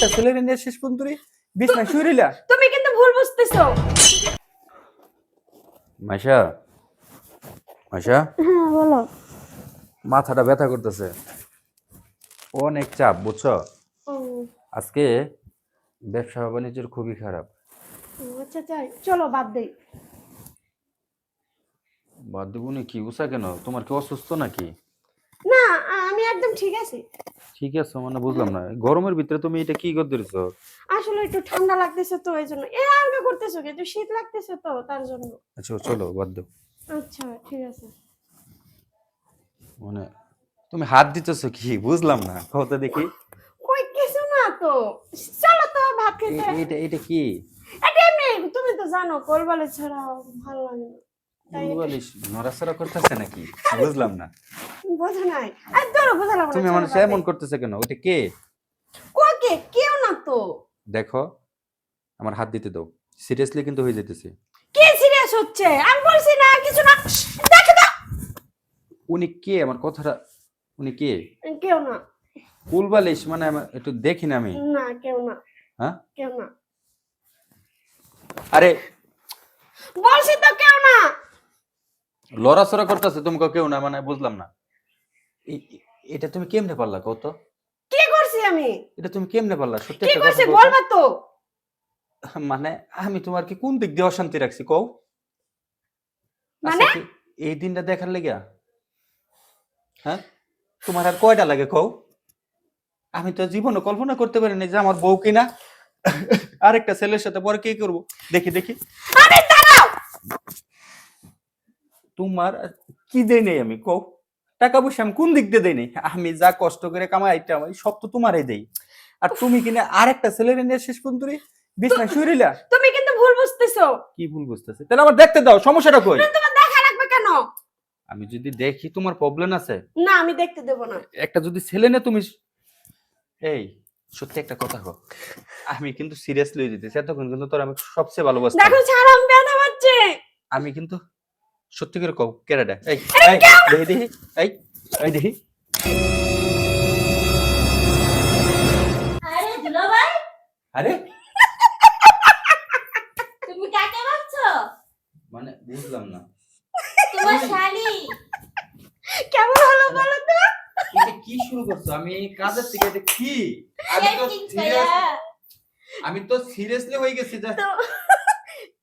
আরেকটা ছেলের নিয়ে শেষ পর্যন্ত বিছনা শুইরিলা তুমি কিন্তু ভুল বুঝতেছো। মাইশা। মাইশা। হ্যাঁ বলো। মাথাটা ব্যথা করতেছে। অনেক চাপ বুঝছ? আজকে ব্যবসা বাণিজ্যের খুবই খারাপ। আচ্ছা তাই চলো বাদ দেই বাদ দেবুনি কি? উষা কেন? তোমার কি অসুস্থ নাকি? না আমি একদম ঠিক আছি। ঠিক আছে মানে বুঝলাম না। গরমের ভিতরে তুমি এটা কি করে দিছো আসলে একটু ঠান্ডা লাগতেছে তো এই জন্য এ আলগা করতেছো কিন্তু শীত লাগতেছে তো তার জন্য। আচ্ছা চলো বাদ দাও। আচ্ছা ঠিক আছে। মানে তুমি হাত দিতেছো কি? বুঝলাম না কত দেখি। কই কিছু না তো। চলো তো ভাত খেতে। এটা এটা কি? এটা এমনি তুমি তো জানো কোলবালে ছাড়া ভালো লাগে না। বলিস নড়াচড়া করতেছে নাকি? বুঝলাম না। বোঝা নাই। আর ধরো বোঝা লাগবে তুমি মানুষ এমন করতেছে কেন? ওইটা কে? কেউ না তো। দেখো আমার হাত দিতে দাও। সিরিয়াসলি কিন্তু হয়ে কে সিরিয়াস হচ্ছে? আমি বলছি না কিছু না। দেখে দাও উনি কে? আমার কথাটা উনি কে? কেউ না। কুলবালিশ মানে একটু দেখি না আমি। না কেউ না। হ্যাঁ? কেউ না। আরে বলছি তো কেউ না। লড়াচড়া করতেছে তুমি কেউ না? মানে বুঝলাম না। এটা তুমি কেমনে পারলা কত কি করছি আমি? এটা তুমি কেমনে পারলা? সত্যি কি একটা করছি? বলতো? বলবা তো। মানে আমি তোমার কি কোন দিক দিয়ে অশান্তি রাখছি কও? মানে? আচ্ছা, কি এই দিনটা দেখার লেগে হ্যাঁ? তোমার আর কয়টা লাগে কও? আমি তো জীবনে কল্পনা করতে পারিনি যে আমার বউ কিনা। আরেকটা ছেলের সাথে পরে কি করব? দেখি দেখি। আরে দাঁড়াও! তোমার আর কি দেই নেই আমি কও? টাকা পয়সা আমি কোন দিক দিয়ে দেই নেই? আমি যা কষ্ট করে কামাই আইটা আমি সব তো তোমারই দেই। আর তুমি কিনা আরেকটা ছেলের নিয়ে শেষ পর্যন্ত বিছনায় শুইরিলা তুমি কিন্তু ভুল বুঝতেছো। কি ভুল বুঝতেছে? তাহলে আমার দেখতে দাও সমস্যাটা কই? তোমার দেখা রাখবে কেন? আমি যদি দেখি তোমার প্রবলেম আছে। না আমি দেখতে দেব না। একটা যদি ছেলে না তুমি এই সত্যি একটা কথা কো আমি কিন্তু সিরিয়াসলি যেতেছি এতক্ষণ কিন্তু তোর আমি সবচেয়ে ভালোবাসতাম। দেখো ছাড়ো আমি ব্যথা পাচ্ছে আমি কিন্তু সত্যি করে কও কেরাডা এই এই, দেখি দেখি এই এই দেখি আরে দুলাভাই আরে? তুমি কাকে ভাবছ? মানে বুঝলাম না। তোমার শালি। কেমন হলো বলো তো? এটা কি শুরু করছ? আমি কাজের থেকে এটা কি? আমি তো আমি তো সিরিয়াসলি হয়ে গেছি যে তো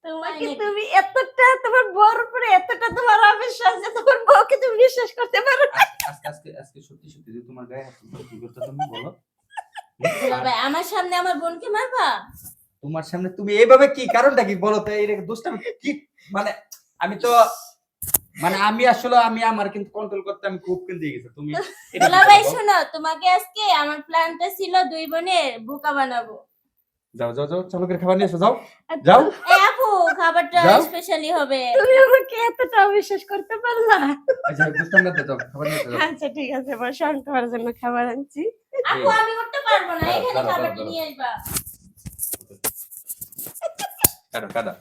তোমাকে তুমি এতটা তোমার বউর উপরে এতটা তোমার অবিশ্বাস যে তোমার বউকে তুমি বিশ্বাস করতে পারো আজকে আজকে আজকে সত্যি সত্যি যে তোমার গায়ে হাত তুলতে কি করতে তুমি বলো। আমার সামনে আমার বোনকে মারবা? তোমার সামনে তুমি এইভাবে কি? কারণটা কি বলো তো? এই দোষটা আমি কি? মানে আমি তো মানে আমি আসলে আমি আমার কিন্তু কন্ট্রোল করতে আমি খুব কিন্তু গেছি। তুমি করো? শোনো তোমাকে আজকে আমার প্ল্যানটা ছিল দুই বোনের বোকা বানাবো। যাও যাও যাও চলো খাবার নিয়ে এসো যাও। যাও। এই আপু খাবারটা স্পেশালি হবে। তুমি আমাকে এতটা অবিশ্বাস করতে পারলা। আচ্ছা দুষ্টাম না যাও খাবার নিতে দাও। আচ্ছা ঠিক আছে বসো আমি তোমার জন্য খাবার আনছি। আপু আমি করতে পারব না এখানে খাবারটা নিয়ে আসবা। কাটা কাটা।